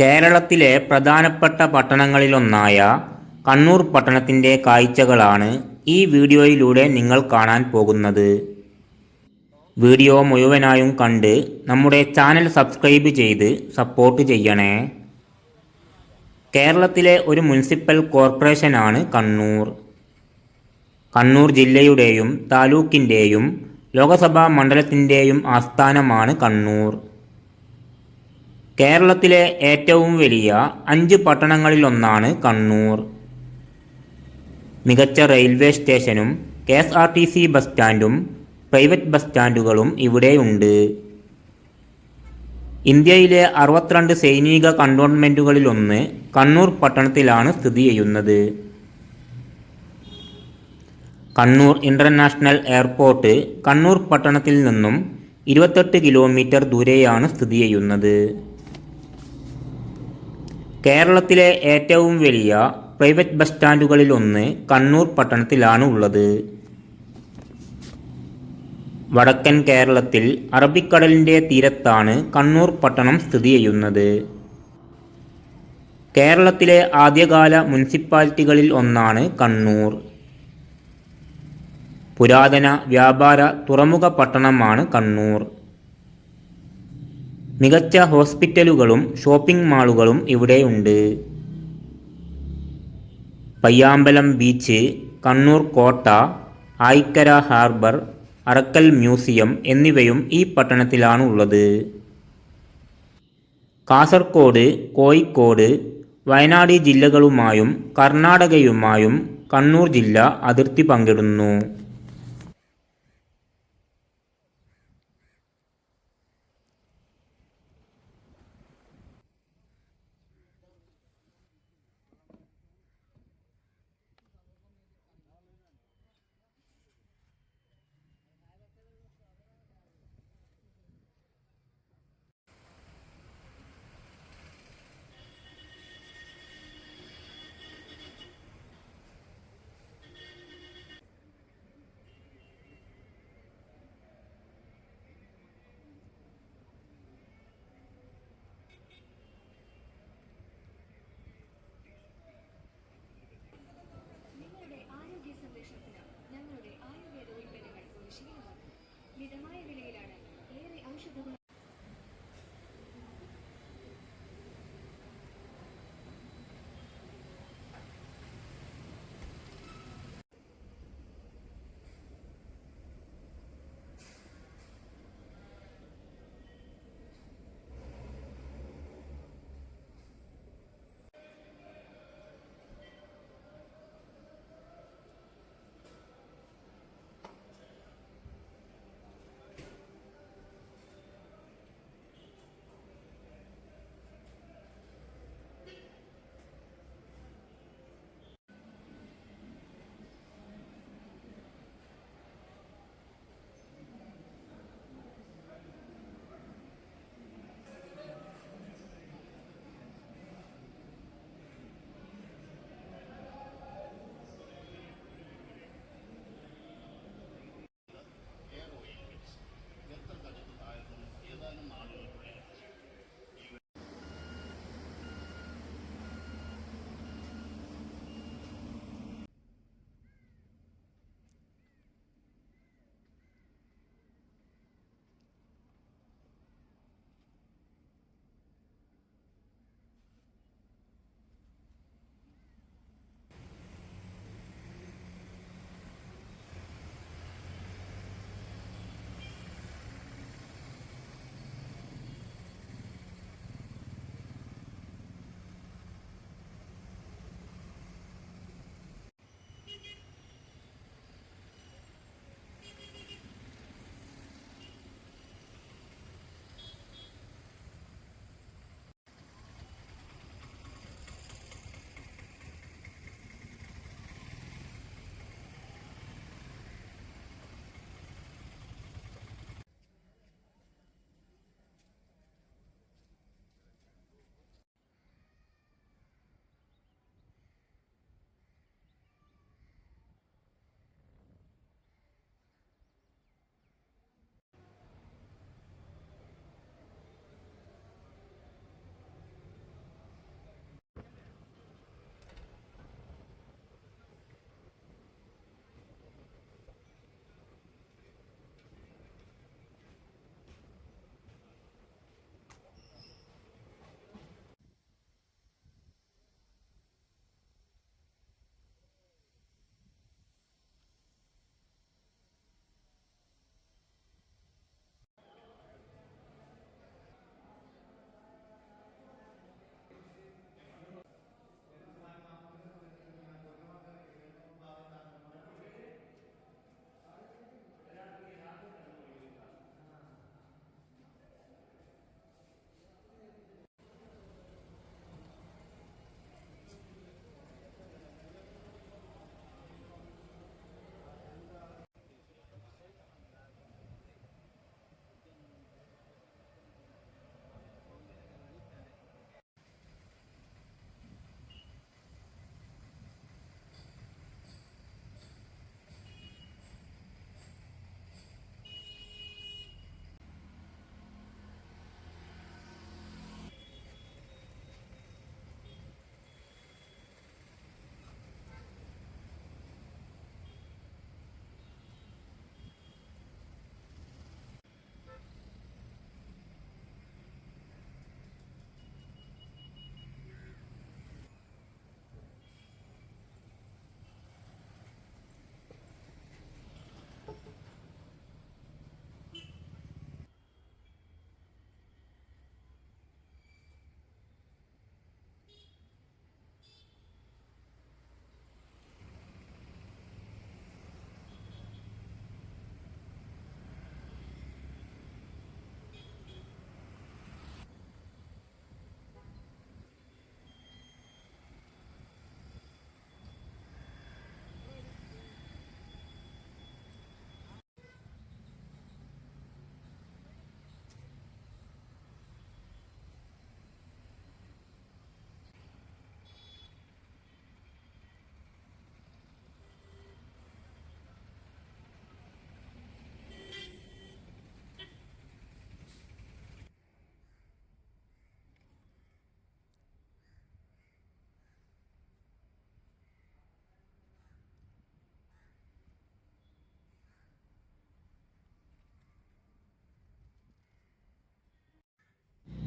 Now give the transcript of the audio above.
കേരളത്തിലെ പ്രധാനപ്പെട്ട പട്ടണങ്ങളിലൊന്നായ കണ്ണൂർ പട്ടണത്തിന്റെ കാഴ്ചകളാണ് ഈ വീഡിയോയിലൂടെ നിങ്ങൾ കാണാൻ പോകുന്നത്. വീഡിയോ മുഴുവനായും കണ്ട് നമ്മുടെ ചാനൽ സബ്സ്ക്രൈബ് ചെയ്ത് സപ്പോർട്ട് ചെയ്യണേ. കേരളത്തിലെ ഒരു മുനിസിപ്പൽ കോർപ്പറേഷനാണ് കണ്ണൂർ. കണ്ണൂർ ജില്ലയുടെയും താലൂക്കിന്റെയും ലോകസഭാ മണ്ഡലത്തിന്റെയും ആസ്ഥാനമാണ് കണ്ണൂർ. കേരളത്തിലെ ഏറ്റവും വലിയ അഞ്ച് പട്ടണങ്ങളിലൊന്നാണ് കണ്ണൂർ. മികച്ച റെയിൽവേ സ്റ്റേഷനും K S R T C bus സ്റ്റാൻഡും private bus സ്റ്റാൻഡുകളും ഇവിടെയുണ്ട്. ഇന്ത്യയിലെ അറുപത്തിരണ്ട് സൈനിക കണ്ടോൺമെന്റുകളിലൊന്ന് കണ്ണൂർ പട്ടണത്തിലാണ് സ്ഥിതി ചെയ്യുന്നത്. കണ്ണൂർ ഇന്റർനാഷണൽ എയർപോർട്ട് കണ്ണൂർ പട്ടണത്തിൽ നിന്നും ഇരുപത്തെട്ട് കിലോമീറ്റർ ദൂരെയാണ് സ്ഥിതി ചെയ്യുന്നത്. കേരളത്തിലെ ഏറ്റവും വലിയ പ്രൈവറ്റ് ബസ് സ്റ്റാൻഡുകളിലൊന്ന് കണ്ണൂർ പട്ടണത്തിലാണ് ഉള്ളത്. വടക്കൻ കേരളത്തിൽ അറബിക്കടലിന്റെ തീരത്താണ് കണ്ണൂർ പട്ടണം സ്ഥിതി ചെയ്യുന്നത്. കേരളത്തിലെ ആദ്യകാല മുനിസിപ്പാലിറ്റികളിൽ ഒന്നാണ് കണ്ണൂർ. പുരാതന വ്യാപാര തുറമുഖ പട്ടണമാണ് കണ്ണൂർ. മികച്ച ഹോസ്പിറ്റലുകളും ഷോപ്പിംഗ് മാളുകളും ഇവിടെയുണ്ട് പയ്യാമ്പലം ബീച്ച് കണ്ണൂർ കോട്ട ആയിക്കര ഹാർബർ അറക്കൽ മ്യൂസിയം എന്നിവയും ഈ പട്ടണത്തിലാണ് ഉള്ളത് കാസർഗോഡ് കോഴിക്കോട് വയനാട് ജില്ലകളുമായും കർണാടകയുമായും കണ്ണൂർ ജില്ല അതിർത്തി പങ്കിടുന്നു.